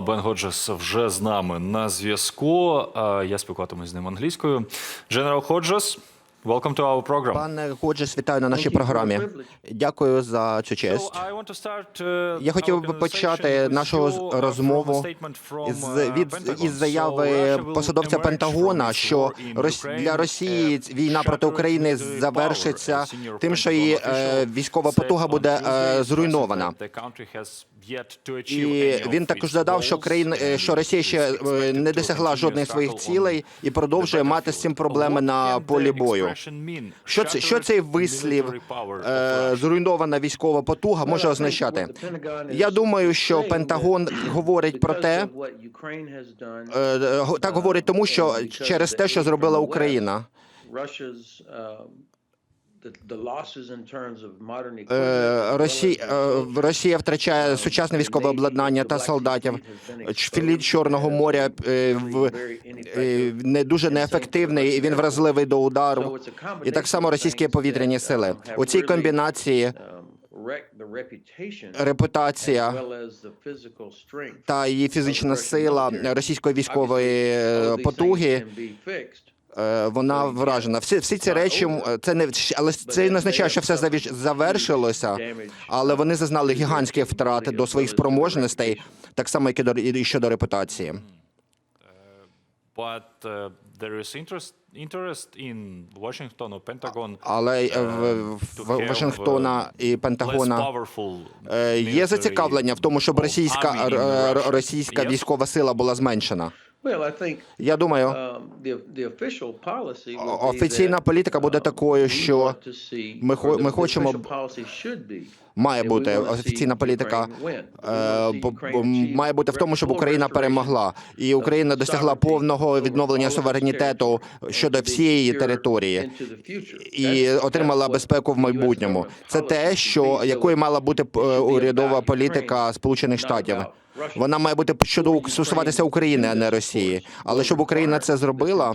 Бен Ходжес вже з нами на зв'язку. Я спілкуватимусь з ним англійською. Дженерал Ходжес, welcome to our program. Пане Ходжес, вітаю на нашій програмі. Дякую за цю честь. Uh, Я хотів би почати нашу з- uh, розмову Із, uh, від, із заяви посадовця Пентагона, що для Росії війна проти України завершиться тим, що її е, військова потуга буде е, зруйнована. І він також додав, що країн, е, що Росія ще не досягла жодних своїх цілей і продовжує мати з цим проблеми на полі бою. Що це що цей вислів е, зруйнована військова потуга може означати? Я думаю, що Пентагон говорить про те, е, го- так говорить тому, що через те, що зробила Україна. Е, Росія, е, Росія втрачає сучасне військове обладнання та солдатів. Фліт Чорного моря е, не дуже неефективний, і він вразливий до удару. І так само російські повітряні сили. У цій комбінації репутація та її фізична сила російської військової потуги. Е, Вона вражена. Всі, всі ці речі це не але це не означає, що все завершилося, але вони зазнали гігантських втрат до своїх спроможностей, так само, як і до і щодо репутації. Але е, в, Вашингтона і Пентагона е, є зацікавлення в тому, щоб російська російська військова сила була зменшена. Я думаю, офіційна політика буде такою, що ми ми хочемо має бути офіційна політика має бути в тому, щоб Україна перемогла, і Україна досягла повного відновлення суверенітету щодо всієї території. і отримала безпеку в майбутньому. Це те, що якою мала бути е, урядова політика Сполучених Штатів. Вона має бути щодо стосуватися України, а не Росії. Але щоб Україна це зробила,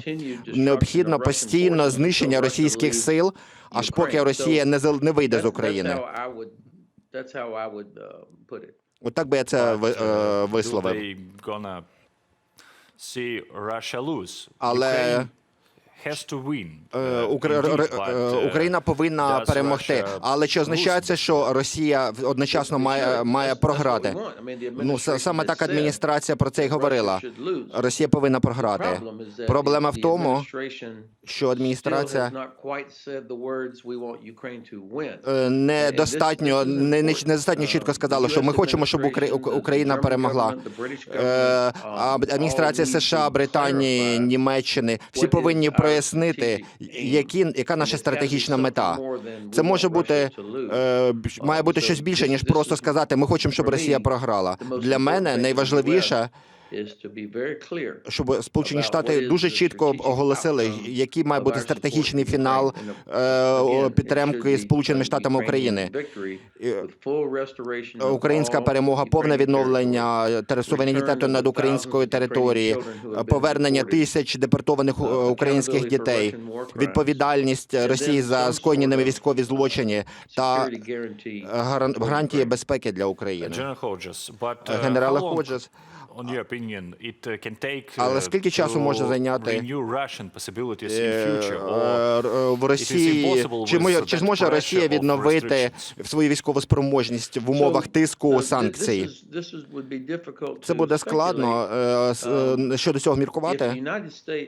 необхідно постійно знищення російських сил, аж поки Росія не не вийде з України. Отак би я це ви- е, висловив. Але has to win. Е, uh, е, uh, Україна повинна перемогти. Але чи означає це, що Росія одночасно має має програти? Ну саме так адміністрація про це й говорила. Росія повинна програти. Проблема в тому, що адміністрація е, недостатньо не, не недостатньо чітко сказала, що ми хочемо, щоб Укра- Україна перемогла. Е, адміністрація США, Британії, Німеччини всі повинні прояснити, які яка наша стратегічна мета. Це може бути е, має бути щось більше ніж просто сказати, ми хочемо, щоб Росія програла. Для мене найважливіше, щоб Сполучені Штати дуже чітко оголосили, який має бути стратегічний фінал е, підтримки Сполученими Штатами України. Українська перемога, повне відновлення суверенітету над українською територією, повернення тисяч депортованих е, українських дітей, відповідальність Росії за скоєні ними військові злочини та гаран- гарантії безпеки для України. Uh, long, Ходжес, opinion, it uh, can take uh, Але скільки часу може зайняти, Е, future, or е, в Росії чи, ми- чи зможе Росія відновити свою військову спроможність в умовах тиску санкцій? Це буде складно е, е, щодо цього міркувати.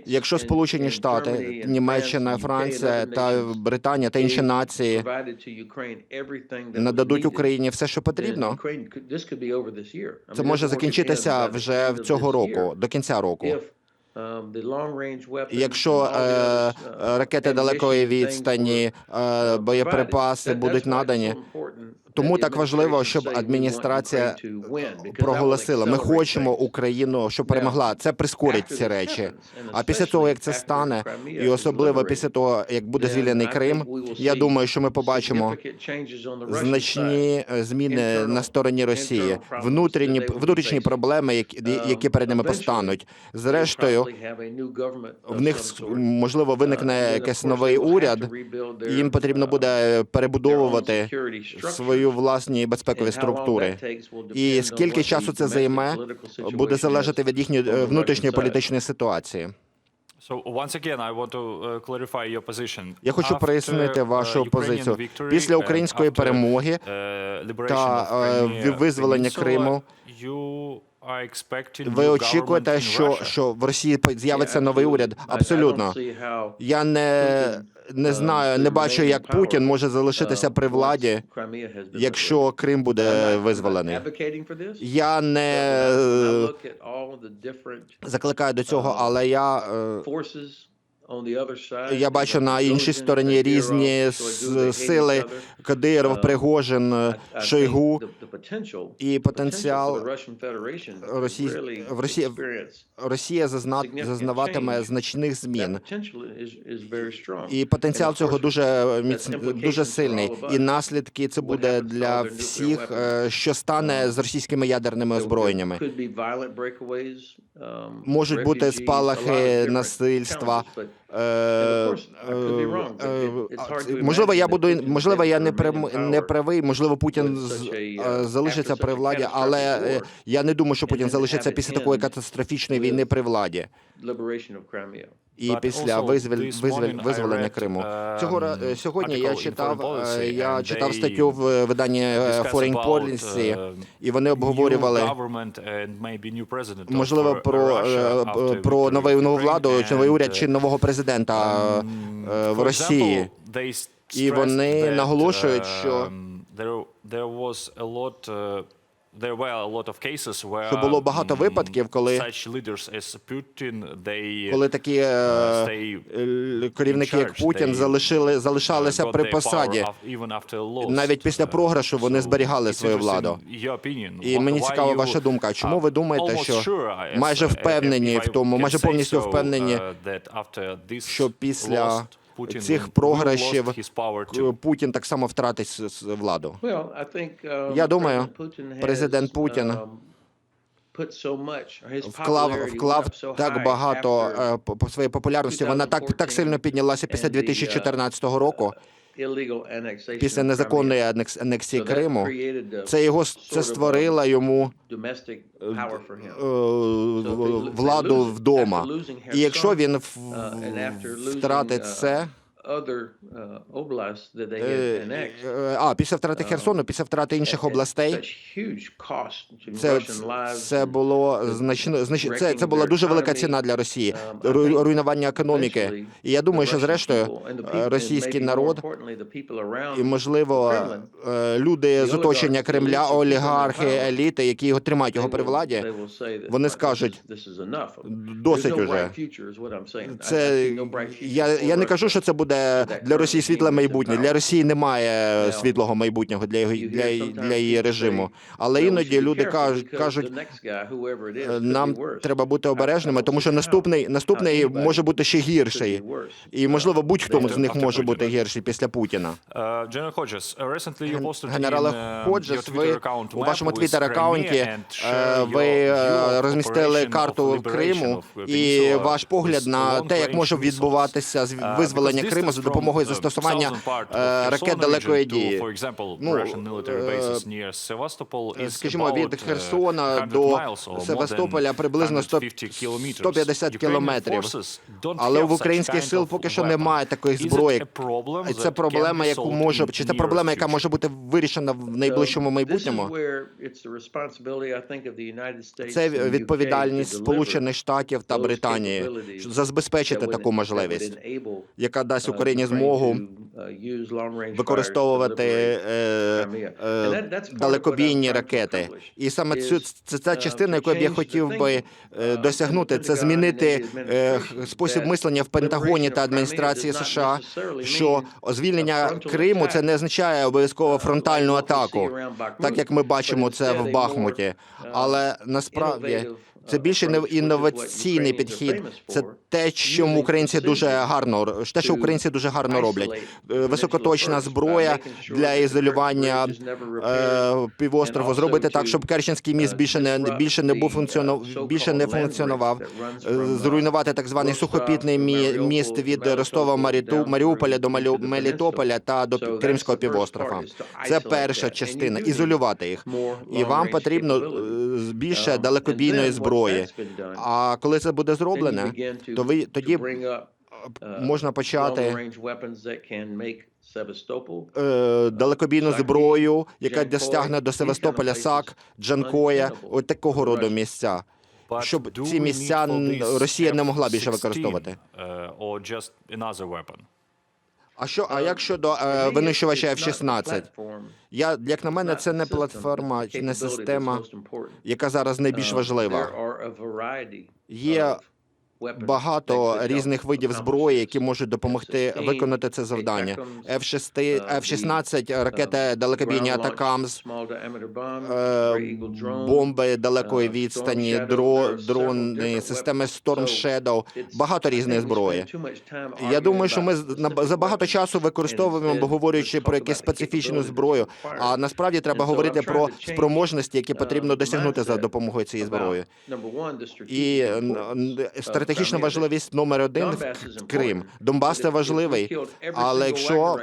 Якщо Сполучені Штати, Німеччина, Франція та Британія та інші нації нададуть Україні все, що потрібно, це може закінчитися вже в цього року, до кінця року. Якщо е, е, ракети далекої відстані, е, боєприпаси будуть надані, тому так важливо, щоб адміністрація проголосила. Ми хочемо Україну, щоб перемогла. Це прискорить ці речі. А після того, як це стане, і особливо після того, як буде звільнений Крим, я думаю, що ми побачимо значні зміни на стороні Росії, внутрішні внутрішні проблеми, які, які перед ними постануть. Зрештою, в них можливо виникне якийсь новий уряд. і Їм потрібно буде перебудовувати свою свої власні безпекові структури. І скільки часу це займе, буде залежати від їхньої е, внутрішньої політичної ситуації. Position. Я хочу прояснити uh, вашу позицію. Після української перемоги та е, визволення Криму ви очікуєте, що, що в Росії з'явиться новий уряд? Абсолютно. Я не, не знаю, не бачу, як Путін може залишитися при владі, якщо Крим буде визволений. Я не е, закликаю до цього, але я, е, я бачу на іншій стороні різні сили Кадиров, Пригожин, е, Шойгу і потенціал Росії в Росії Росія зазна, зазнаватиме значних змін. І потенціал цього дуже міц... дуже сильний. І наслідки це буде для всіх, е, що стане з російськими ядерними озброєннями. Можуть бути спалахи насильства. Можливо, я буду можливо, я не не правий. Можливо, Путін е, залишиться при владі, але я не думаю, що Путін залишиться після такої катастрофічної війни при владі. І після визволення read, Криму um, цього ра- е, сьогодні я читав Foreign е, Policy, я and читав they статтю в виданні е, Foreign Policy, uh, і вони обговорювали government and maybe new president of, можливо uh, про е, про нову нову владу, чи новий уряд, uh, чи нового президента е, um, в for Росії. example, they І вони наголошують, що um, uh, Що було багато um, випадків, коли- коли такі е, е, керівники, як Путін, залишили залишалися при посаді. Навіть після Uh, програшу вони зберігали свою владу. І мені цікава ваша думка. Чому ви думаєте, що майже uh, впевнені в тому, майже повністю впевнені, uh, що після цих програшів. Путін так само втратить владу? Я Я думаю, президент Путін Вклав вклав так багато е, по- по своїй популярності. Вона так так сильно піднялася після 2014 року, після незаконної анекс- анексії Криму. Це його це створила йому е, владу вдома. І якщо він в- втратить це. Е, е, А, після втрати Херсону, після втрати інших областей, це, це було значно значно це, це була дуже велика ціна для Росії, ру- руйнування економіки. І я думаю, що зрештою е, російський народ і можливо е, люди з оточення Кремля, олігархи, еліти, які його тримають його при владі, вони скажуть, досить уже. Це я, я не кажу, що це буде для Росії світле майбутнє. Для Росії немає світлого майбутнього для його для, для її режиму. Але іноді люди кажуть, кажуть, «Е, нам треба бути обережними, тому що наступний наступний може бути ще гірший. І можливо, будь-хто з них може бути гірший після Путіна. Uh, uh, Генерале uh, Ходжес, ви у вашому е, share ви е, розмістили карту Криму і ваш погляд на те, як може відбуватися Uh, визволення because Криму за допомогою uh, застосування е, ракет далекої дії. Ну, е, Скажімо, від Херсона до Севастополя приблизно 100 150 kilometers. 150 кілометрів. Але в українських сил поки що немає такої зброї. І це проблема, яку може чи це проблема, яка може бути вирішена в найближчому майбутньому. Це відповідальність Сполучених Штатів та Британії щоб забезпечити таку можливість, яка дасть Україні змогу використовувати е, е, далекобійні ракети. І саме цю це ця частина, яку б я хотів би е, досягнути, це змінити е, спосіб мислення в Пентагоні та адміністрації США, що звільнення Криму це не означає обов'язково фронтальну атаку, так як ми бачимо це в Бахмуті. Але насправді це більше не інноваційний підхід. Це те, чому українці дуже гарно те, що українці дуже гарно роблять. Високоточна зброя для ізолювання е, півострову, зробити так, щоб Керченський міст більше не більше не був функціонував, більше не функціонував. Е, Зруйнувати так званий сухопітний міст від Ростова Маріту- Маріуполя до Мелітополя та до Кримського півострова. Це перша частина ізолювати їх. І вам потрібно е, більше далекобійної зброї. А коли це буде зроблене, то ви тоді можна почати е, далекобійну зброю, яка достягне до Севастополя, САК, Джанкоя, от такого роду місця. Щоб ці місця Росія не могла більше F-16, використовувати. А що, а як щодо е, винищувача F-16? Я, як на мене, це не платформа, не система, яка зараз найбільш важлива. Є багато різних видів зброї, які можуть допомогти виконати це завдання. F-6, F-16, ракети далекобійні Атакамс, е, бомби далекої відстані, дро, дрони, системи Storm Shadow, багато різної зброї. Я думаю, що ми з- на- багато часу використовуємо, говорячи про якусь специфічну зброю. А насправді треба говорити про спроможності, які потрібно досягнути за допомогою цієї зброї. І н- стратегічна важливість номер один в Крим. Донбас це важливий, але якщо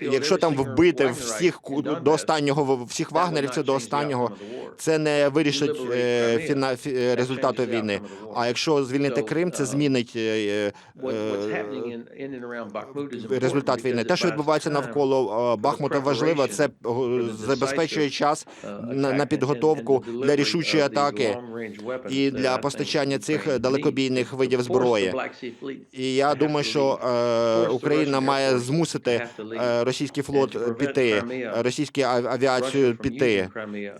якщо там вбити всіх до останнього всіх вагнерівців до останнього, це не вирішить е, фіна, фі- е, результату війни. А якщо звільнити Крим, це змінить е, результат війни. Те, що відбувається навколо Бахмута, важливо. Це забезпечує час на, підготовку для рішучої атаки і для постачання цих далекобійних видів зброї. І я думаю, що е, Україна має змусити е, російський флот піти, російську ав- авіацію піти.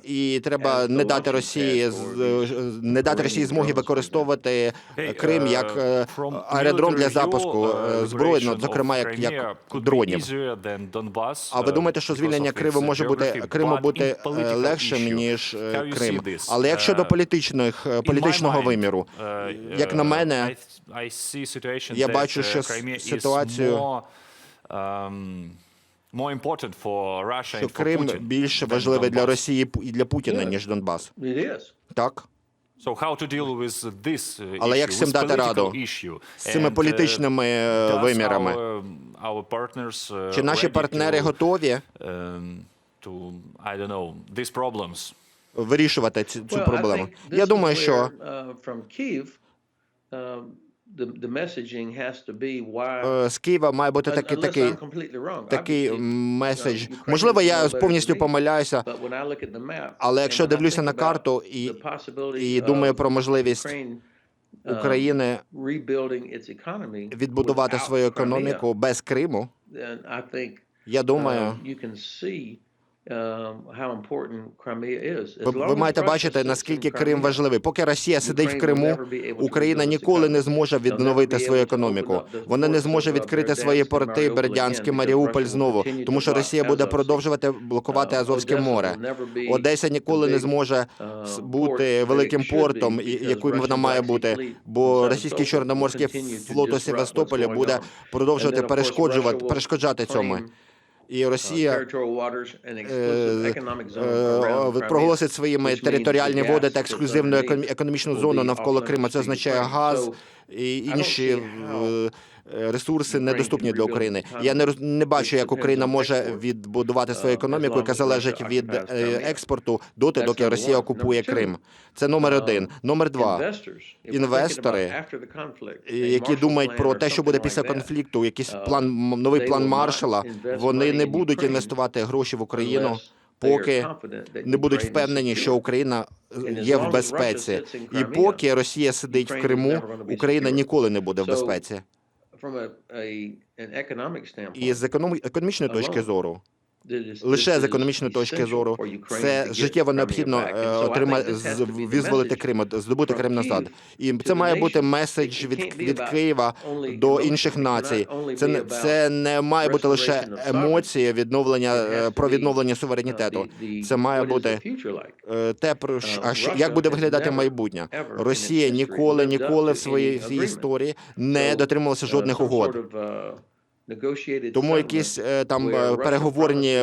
І треба не дати Росії не дати Росії змоги використовувати Крим як е, uh, аеродром для запуску е, uh, зброї, ну, зокрема як, як дронів. А ви uh, думаєте, що звільнення Криму може бути Криму бути е, легшим ніж е, Крим? Але як щодо Uh, політичних е, політичного виміру, як на uh, мене, I, I see situation я бачу, uh, що ситуацію- um, що Крим than важливий для. Росії і для Путіна ніж Донбас. Так So how to deal with this uh, Але як з цим дати раду? з цими uh, політичними е, вимірами. our, our partners, uh, Чи наші партнери to, готові um, to, I don't know, these problems? вирішувати цю проблему? Я думаю, що е, з Києва має бути такий такий такий меседж. Можливо, я повністю помиляюся, але якщо дивлюся на карту і, і думаю про можливість України відбудувати свою економіку без Криму, я думаю, ви, ви маєте бачити, наскільки Крим важливий. Поки Росія сидить в Криму, Україна ніколи не зможе відновити свою економіку. Вона не зможе відкрити свої порти Бердянський, Маріуполь знову, тому що Росія буде продовжувати блокувати Азовське море. Одеса ніколи не зможе бути великим портом, яким вона має бути, бо російський чорноморський флот у Севастополі буде продовжувати перешкоджувати перешкоджати цьому. І Росія е, е, проголосить своїми територіальні води та ексклюзивну економі- економічну зону навколо Криму. Це означає газ і інші е, ресурси недоступні для України. Я не не бачу, як Україна може відбудувати свою економіку, яка залежить від е, експорту доти, доки Росія окупує Крим. Це номер один. Номер два. Інвестори, які думають про те, що буде після конфлікту, якийсь план, новий план Маршала, вони не будуть інвестувати гроші в Україну, поки не будуть впевнені, що Україна е, є в безпеці. І поки Росія сидить в Криму, Україна ніколи не буде в безпеці. І з економі- економічної точки зору, лише з економічної точки зору, це життєво необхідно е, отримати визволити Крим, здобути Крим назад. І це має бути меседж від, від Києва до інших націй. Це не це не має бути лише емоції відновлення е, про відновлення суверенітету. Це має бути е, те про що- а як буде виглядати майбутнє. Росія ніколи, ніколи в своїй, своїй історії не дотримувалася жодних угод. Тому якісь е, там е, переговорні е,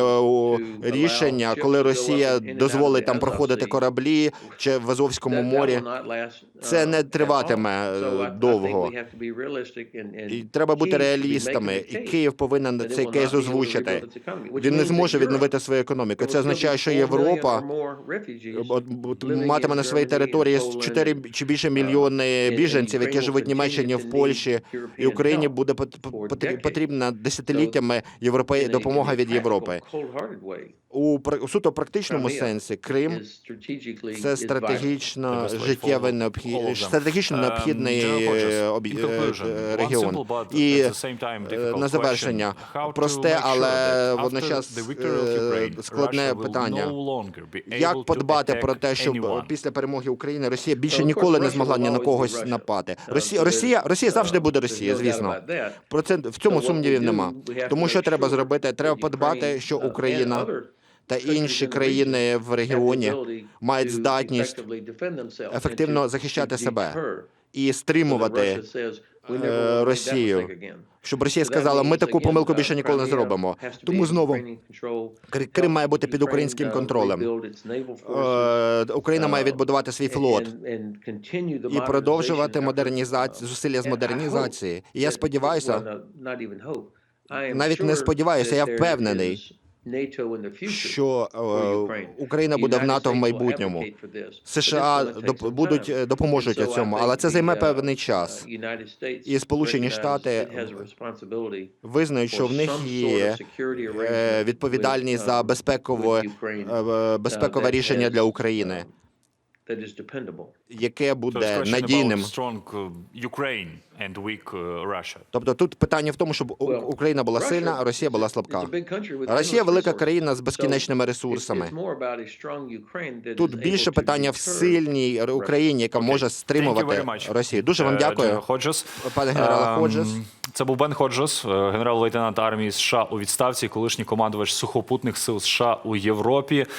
рішення, коли Росія дозволить там проходити кораблі чи в Азовському морі, це не триватиме довго. І треба бути реалістами. І Київ повинен цей кейс озвучити. Він не зможе відновити свою економіку. Це означає, що Європа матиме на своїй території 4 чи більше мільйони біженців, які живуть в Німеччині, в Польщі, і Україні буде пот- потрібна десятиліттями європей допомога від Європи. У суто практичному сенсі Крим це стратегічно життєвий необхід стратегічно Um, необхідний е, е, регіон. І е, на завершення просте, але водночас складне питання. Як подбати про те, щоб після перемоги України Росія більше ніколи не змогла ні на когось напати? Um, Росія, Росія, Росія завжди uh, буде Росія, звісно. Про це в цьому what сумнівів нема. Тому що треба зробити? Треба подбати, що uh, Україна та інші країни в регіоні мають здатність ефективно захищати себе і стримувати, Russia says, "We never е, Росію. щоб Росія сказала, ми таку помилку uh, більше ніколи не зробимо. Тому знову Крим має бути під українським uh, контролем. Е, Україна має відбудувати свій флот. і продовжувати модернізацію, зусилля з модернізації. І я сподіваюся, Навіть не сподіваюся, я впевнений, що е. Україна буде в НАТО в майбутньому. США будуть е, допоможуть цьому, але це займе uh, певний час. uh, І Сполучені Штати Визнають, що в них є е, відповідальність за uh, безпекове е, е, безпекове uh, рішення для України, яке So it's буде надійним. uh, Ukraine and weak uh, Russia. Тобто тут питання в тому, щоб Україна була сильна, а Росія була слабка. Росія велика країна з безкінечними ресурсами. Тут більше питання в сильній Україні, яка може стримувати. Росію. Дуже вам Е, дякую. Пане генерале Ем, Ходжес. Це був Бен Ходжес, е, генерал-лейтенант армії США у відставці, колишній командувач сухопутних сил США у Європі.